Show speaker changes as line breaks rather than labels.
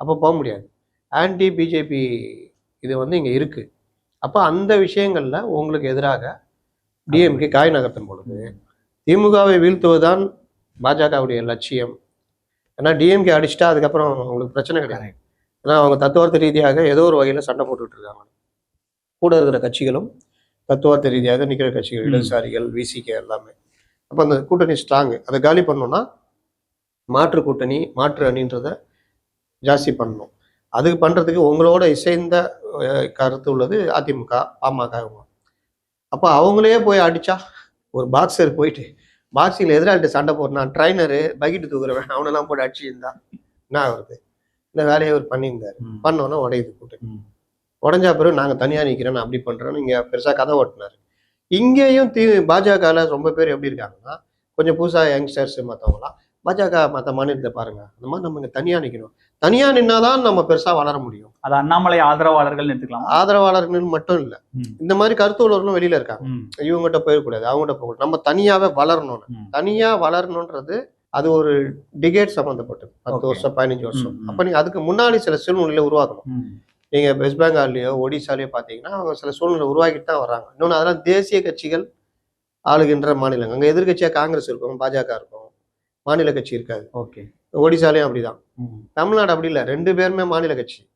அப்போ போக முடியாது. ஆன்டி பிஜேபி இது வந்து இங்கே இருக்குது அப்போ அந்த விஷயங்களில் உங்களுக்கு எதிராக டிஎம்கே காய் நகர்த்தும் பொழுது திமுகவை வீழ்த்துவதுதான் பாஜகவுடைய லட்சியம். ஏன்னா டிஎம்கே அடிச்சிட்டா அதுக்கப்புறம் உங்களுக்கு பிரச்சனை கிடையாது. ஏன்னா அவங்க தத்துவார்த்த ரீதியாக ஏதோ ஒரு வகையில் சண்டை போட்டுட்டு இருக்காங்க கூட இருக்கிற கட்சிகளும் தத்துவார்த்த ரீதியாக நிற்கிற கட்சிகள். இடதுசாரிகள் விசிகே எல்லாமே. அப்போ அந்த கூட்டணி ஸ்ட்ராங் அதை காலி பண்ணோம்னா மாற்று கூட்டணி மாற்று அணின்றதை ஜாஸ்தி பண்ணணும். அதுக்கு பண்ணுறதுக்கு உங்களோட இசைந்த கருத்து உள்ளது அதிமுக பாமக இவங்க. அப்போ அவங்களே போய் அடிச்சா ஒரு பாக்ஸர் போயிட்டு பாக்ஸிங்கில் எதிராளிட்டு சண்டை போடுறான் ட்ரைனரு பக்கெட்டு தூக்குறவன் அவனெல்லாம் போட்டு அடிச்சிருந்தா என்ன ஆகுறது? இந்த வேலையை அவர் பண்ணியிருந்தாரு. பண்ணோன்னா உடையுது கூட்டணி
ம்.
உடஞ்சா பிறகு நாங்கள் தனியாக நிற்கிறோம் நான் அப்படி பண்ணுறோன்னு இங்கே பெருசாக கதை ஓட்டினார். இங்கேயும் தி பாஜகவில் ரொம்ப பேர் எப்படி இருக்காங்கன்னா கொஞ்சம் புதுசாக யங்ஸ்டர்ஸ் மற்றவங்களாம் பாஜக மற்ற மாநிலத்தை பாருங்க. அந்த மாதிரி நம்ம இங்கே தனியாக நிற்கணும் தனியாக நின்னாதான் நம்ம பெருசாக வளர முடியும்.
அது அண்ணாமலை ஆதரவாளர்கள் எடுத்துக்கலாமா?
ஆதரவாளர்கள் மட்டும் இல்லை. இந்த மாதிரி கருத்து உள்ளவர்களும் வெளியில இருக்காங்க. இவங்ககிட்ட போயிடக்கூடாது அவங்ககிட்ட போகக்கூடாது. நம்ம தனியாவே வளரணும்
ம்.
தனியா வளரணுன்றது அது ஒரு டிகேட் சம்மந்தப்பட்டது பத்து. வருஷம் பதினஞ்சு வருஷம். அப்ப நீங்க அதுக்கு முன்னாடி சில சூழ்நிலையை உருவாக்கணும்.
ம்,
நீங்க வெஸ்ட் பெங்கால்லையோ ஒடிசாலையோ பாத்தீங்கன்னா அவங்க சில சூழ்நிலை உருவாக்கிட்டு தான் வர்றாங்க. இன்னொன்று அதெல்லாம் தேசிய கட்சிகள் ஆளுகின்ற மாநிலங்கள். அங்க எதிர்க்கட்சியா காங்கிரஸ் இருக்கும் பாஜக இருக்கும். மாநில கட்சி இருக்காது.
ஓகே.
ஒடிசாலையும் அப்படிதான். தமிழ்நாடு அப்படி இல்லை. ரெண்டு பேருமே மாநில கட்சி.